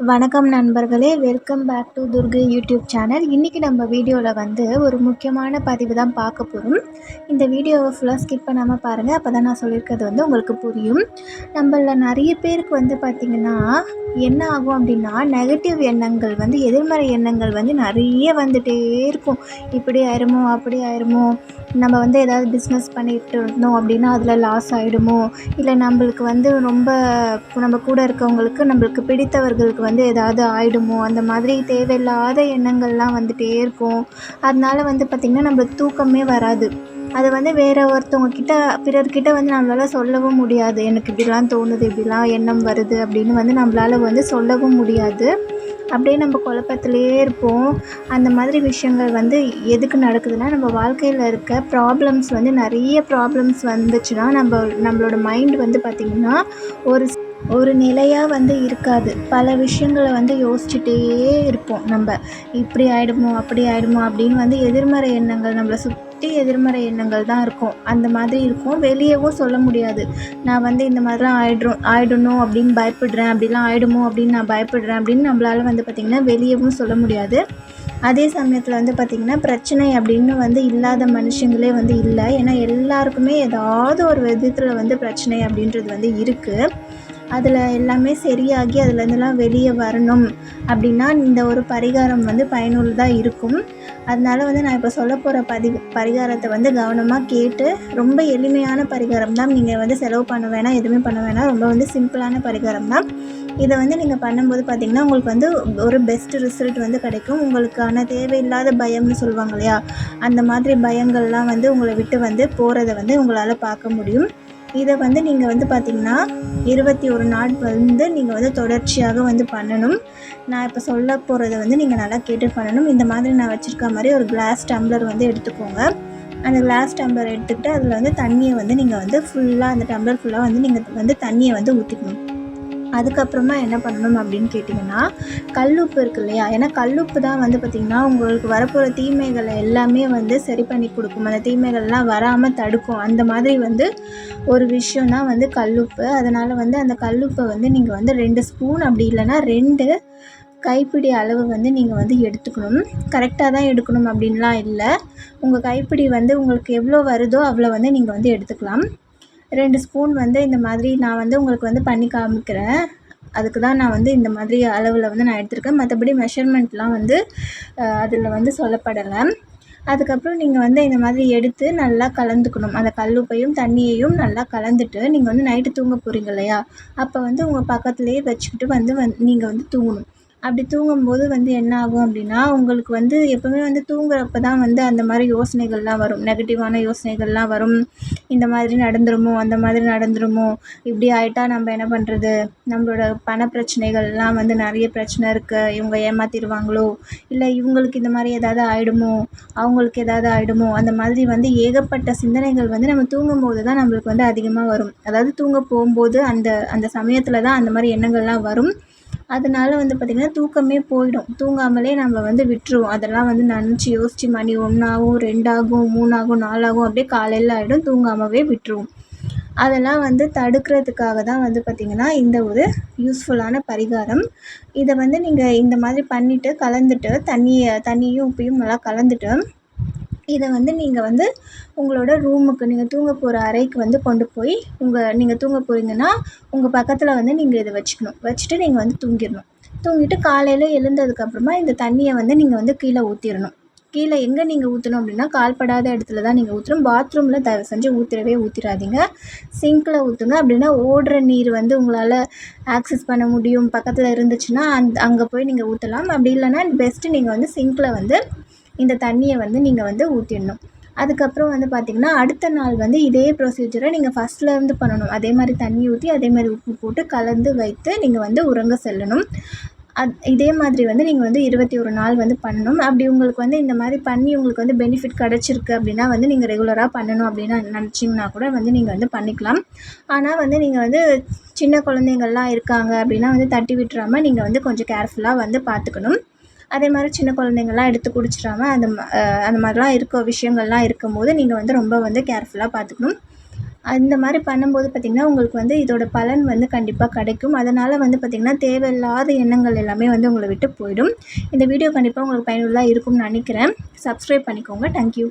வணக்கம் நண்பர்களே welcome back to Durgai YouTube channel. இன்றைக்கி நம்ம வீடியோவில் வந்து ஒரு முக்கியமான பதிவு தான் பார்க்க போகிறோம் இந்த வீடியோவை ஃபுல்லாக ஸ்கிப் பண்ணாமல் பாருங்கள் அப்போ தான் நான் சொல்லியிருக்கிறது வந்து உங்களுக்கு புரியும். நம்மள நிறைய பேருக்கு வந்து பார்த்திங்கன்னா என்ன ஆகும் அப்படின்னா நெகட்டிவ் எண்ணங்கள் வந்து எதிர்மறை எண்ணங்கள் வந்து நிறைய வந்துகிட்டே இருக்கும். இப்படி ஆயிருமோ அப்படி ஆயிருமோ நம்ம வந்து ஏதாவது பிஸ்னஸ் பண்ணிகிட்டு இருந்தோம் அப்படின்னா அதில் லாஸ் ஆகிடுமோ இல்லை நம்மளுக்கு வந்து ரொம்ப நம்ம கூட இருக்கவங்களுக்கு நம்மளுக்கு பிடித்தவர்களுக்கு வந்து ஏதாவது ஆகிடுமோ அந்த மாதிரி தேவையில்லாத எண்ணங்கள்லாம் வந்துகிட்டே இருக்கும். அதனால வந்து பார்த்திங்கன்னா நம்மளுக்கு தூக்கமே வராது. அதை வந்து வேறு ஒருத்தவங்கக்கிட்ட பிறர்கிட்ட வந்து நம்மளால் சொல்லவும் முடியாது. எனக்கு இப்படிலாம் தோணுது இப்படிலாம் எண்ணம் வருது அப்படின்னு வந்து நம்மளால வந்து சொல்லவும் முடியாது. அப்படியே நம்ம குழப்பத்திலேயே இருப்போம். அந்த மாதிரி விஷயங்கள் வந்து எதுக்கு நடக்குதுன்னா நம்ம வாழ்க்கையில் இருக்க ப்ராப்ளம்ஸ் வந்து நிறைய ப்ராப்ளம்ஸ் வந்துச்சுன்னா நம்ம நம்மளோட மைண்ட் வந்து பார்த்திங்கன்னா ஒரு ஒரு நிலையாக வந்து இருக்காது. பல விஷயங்களை வந்து யோசிச்சுட்டே இருப்போம் நம்ம. இப்படி ஆகிடுமோ அப்படி ஆகிடுமோ அப்படின்னு வந்து எதிர்மறை எண்ணங்கள் நம்மளை சுத் சுற்றி எதிர்மறை எண்ணங்கள் தான் இருக்கும். அந்த மாதிரி இருக்கும். வெளியவும் சொல்ல முடியாது. நான் வந்து இந்த மாதிரிலாம் ஆயிடும் ஆயிடணும் அப்படின்னு பயப்படுறேன். அப்படிலாம் ஆயிடுமோ அப்படின்னு நான் பயப்படுறேன் அப்படின்னு நம்மளால் வந்து பார்த்திங்கன்னா வெளியவும் சொல்ல முடியாது. அதே சமயத்தில் வந்து பார்த்திங்கன்னா பிரச்சனை அப்படின்னு வந்து இல்லாத மனுஷங்களே வந்து இல்லை. ஏன்னா எல்லாருக்குமே ஏதாவது ஒரு விதத்தில் வந்து பிரச்சனை அப்படின்றது வந்து இருக்குது அதில் எல்லாமே சரியாகி அதுலேருந்துலாம் வெளியே வரணும் அப்படின்னா இந்த ஒரு பரிகாரம் வந்து பயனுள்ளதாக இருக்கும். அதனால வந்து நான் இப்போ சொல்ல போகிற பதி பரிகாரத்தை வந்து கவனமாக கேட்டு ரொம்ப எளிமையான பரிகாரம் தான் நீங்கள் வந்து செலவு பண்ண வேணாம் எதுவுமே பண்ண வேணாம். ரொம்ப வந்து சிம்பிளான பரிகாரம் தான். இதை வந்து நீங்கள் பண்ணும்போது பார்த்திங்கன்னா உங்களுக்கு வந்து ஒரு பெஸ்ட் ரிசல்ட் வந்து கிடைக்கும். உங்களுக்கான தேவையில்லாத பயம்னு சொல்லுவாங்க இல்லையா? அந்த மாதிரி பயங்கள்லாம் வந்து உங்களை விட்டு வந்து போகிறத வந்து உங்களால் பார்க்க முடியும். இதை வந்து நீங்கள் வந்து பார்த்திங்கன்னா இருபத்தி ஒரு நாள் வந்து நீங்கள் வந்து தொடர்ச்சியாக வந்து பண்ணணும். நான் இப்போ சொல்ல போகிறத வந்து நீங்கள் நல்லா கேட்டு பண்ணணும். இந்த மாதிரி நான் வச்சுருக்க மாதிரி ஒரு கிளாஸ் டம்ளர் வந்து எடுத்துக்கோங்க. அந்த கிளாஸ் டம்ளர் எடுத்துக்கிட்டு அதில் வந்து தண்ணியை வந்து நீங்கள் வந்து ஃபுல்லாக அந்த டம்ளர் ஃபுல்லாக வந்து நீங்கள் வந்து தண்ணியை வந்து ஊற்றிக்கணும் அதுக்கப்புறமா என்ன பண்ணணும் அப்படின்னு கேட்டிங்கன்னா கல்லுப்பு இருக்கு இல்லையா? ஏன்னா கல்லுப்பு தான் வந்து பார்த்திங்கன்னா உங்களுக்கு வரப்போகிற தீமைகளை எல்லாமே வந்து சரி பண்ணி கொடுக்கும். அந்த தீமைகள்லாம் வராமல் தடுக்கும். அந்த மாதிரி வந்து ஒரு விஷயம் தான் வந்து கல்லுப்பு. அதனால் வந்து அந்த கல்லுப்பை வந்து நீங்கள் வந்து ரெண்டு ஸ்பூன் அப்படி இல்லைன்னா ரெண்டு கைப்பிடி அளவு வந்து நீங்கள் வந்து எடுத்துக்கணும். கரெக்டாக தான் எடுக்கணும் அப்படின்லாம் இல்லை. உங்கள் கைப்பிடி வந்து உங்களுக்கு எவ்வளோ வருதோ அவ்வளோ வந்து நீங்கள் வந்து எடுத்துக்கலாம். ரெண்டு ஸ்பூன் வந்து இந்த மாதிரி நான் வந்து உங்களுக்கு வந்து பண்ணி காமிக்கிறேன். அதுக்கு தான் நான் வந்து இந்த மாதிரி அளவில் வந்து நான் எடுத்திருக்கேன். மற்றபடி மெஷர்மெண்ட்லாம் வந்து அதில் வந்து சொல்லப்படலை. அதுக்கப்புறம் நீங்கள் வந்து இந்த மாதிரி எடுத்து நல்லா கலந்துக்கணும். அந்த கல்லுப்பையும் தண்ணியையும் நல்லா கலந்துட்டு நீங்கள் வந்து நைட்டு தூங்க போகிறீங்க இல்லையா? அப்போ வந்து உங்கள் பக்கத்துலேயே வச்சுக்கிட்டு வந்து வந் நீங்கள் வந்து தூங்கணும். அப்படி தூங்கும்போது வந்து என்ன ஆகும் அப்படின்னா உங்களுக்கு வந்து எப்போவுமே வந்து தூங்குறப்ப தான் வந்து அந்த மாதிரி யோசனைகள்லாம் வரும். நெகட்டிவான யோசனைகள்லாம் வரும். இந்த மாதிரி நடந்துருமோ அந்த மாதிரி நடந்துருமோ இப்படி ஆகிட்டா நம்ம என்ன பண்ணுறது நம்மளோட பண பிரச்சனைகள்லாம் வந்து நிறைய பிரச்சனை இருக்குது இவங்க ஏமாத்திடுவாங்களோ? இல்லை இவங்களுக்கு இந்த மாதிரி ஏதாவது ஆகிடுமோ அவங்களுக்கு ஏதாவது ஆகிடுமோ அந்த மாதிரி வந்து ஏகப்பட்ட சிந்தனைகள் வந்து நம்ம தூங்கும்போது தான் நம்மளுக்கு வந்து அதிகமாக வரும். அதாவது தூங்க போகும்போது அந்த அந்த சமயத்தில் தான் அந்த மாதிரி எண்ணங்கள்லாம் வரும். அதனால வந்து பார்த்திங்கன்னா தூக்கமே போயிடும். தூங்காமலே நம்ம வந்து விட்டுருவோம். அதெல்லாம் வந்து நினச்சி யோசித்து மணி ஒன்றாகும் ரெண்டாகும் மூணாகும் நாலாகும் அப்படியே காலையில் ஆகிடும் தூங்காமவே விட்டுருவோம். அதெல்லாம் வந்து தடுக்கிறதுக்காக தான் வந்து பார்த்திங்கன்னா இந்த ஒரு யூஸ்ஃபுல்லான பரிகாரம். இதை வந்து நீங்கள் இந்த மாதிரி பண்ணிவிட்டு கலந்துட்டு தண்ணியை தண்ணியும் உப்பையும் நல்லா கலந்துட்டு இதை வந்து நீங்கள் வந்து உங்களோட ரூமுக்கு நீங்கள் தூங்க போகிற அறைக்கு வந்து கொண்டு போய் உங்கள் நீங்கள் தூங்க போகிறீங்கன்னா உங்கள் பக்கத்தில் வந்து நீங்கள் இதை வச்சுக்கணும். வச்சுட்டு நீங்கள் வந்து தூங்கிடணும். தூங்கிட்டு காலையில் எழுந்ததுக்கப்புறமா இந்த தண்ணியை வந்து நீங்கள் வந்து கீழே ஊற்றிடணும் கீழே எங்கே நீங்கள் ஊற்றணும் அப்படின்னா கால்படாத இடத்துல தான் நீங்கள் ஊற்றணும் பாத்ரூமில் தயவு செஞ்சு ஊற்றிடவே ஊற்றிடாதீங்க சிங்கில் ஊற்றுங்க அப்படின்னா ஓடுற நீர் வந்து உங்களால் ஆக்சஸ் பண்ண முடியும். பக்கத்தில் இருந்துச்சுன்னா அந் அங்கே போய் நீங்கள் ஊற்றலாம் அப்படி இல்லைன்னா பெஸ்ட்டு நீங்கள் வந்து சிங்கில் வந்து இந்த தண்ணியை வந்து நீங்கள் வந்து ஊற்றிடணும் அதுக்கப்புறம் வந்து பார்த்திங்கன்னா அடுத்த நாள் வந்து இதே ப்ரொசீஜரை நீங்கள் ஃபஸ்ட்லேருந்து பண்ணணும். அதே மாதிரி தண்ணி ஊற்றி அதே மாதிரி உப்பு போட்டு கலந்து வைத்து நீங்கள் வந்து உறங்க செல்லணும். அத் இதே மாதிரி வந்து நீங்கள் வந்து இருபத்தி ஒரு நாள் வந்து பண்ணணும். அப்படி உங்களுக்கு வந்து இந்த மாதிரி பண்ணி உங்களுக்கு வந்து பெனிஃபிட் கிடச்சிருக்கு அப்படின்னா வந்து நீங்கள் ரெகுலராக பண்ணணும் அப்படின்னு நினச்சிங்கன்னா கூட வந்து நீங்கள் வந்து பண்ணிக்கலாம். ஆனால் வந்து நீங்கள் வந்து சின்ன குழந்தைங்கள்லாம் இருக்காங்க அப்படின்னா வந்து தட்டி விட்டுறாமல் நீங்கள் வந்து கொஞ்சம் கேர்ஃபுல்லாக வந்து பார்த்துக்கணும் அதே மாதிரி சின்ன குழந்தைங்கள்லாம் எடுத்து குடிச்சிடாம அந்த அந்த மாதிரிலாம் இருக்க விஷயங்கள்லாம் இருக்கும்போது நீங்கள் வந்து ரொம்ப வந்து கேர்ஃபுல்லாக பார்த்துக்கணும். அந்த மாதிரி பண்ணும்போது பார்த்திங்கன்னா உங்களுக்கு வந்து இதோட பலன் வந்து கண்டிப்பாக கிடைக்கும். அதனால் வந்து பார்த்திங்கன்னா தேவையில்லாத எண்ணங்கள் எல்லாமே வந்து உங்களை விட்டு போயிடும். இந்த வீடியோ கண்டிப்பாக உங்களுக்கு பயனுள்ளதாக இருக்கும்னு நினைக்கிறேன். சப்ஸ்கிரைப் பண்ணிக்கோங்க. தேங்க்யூ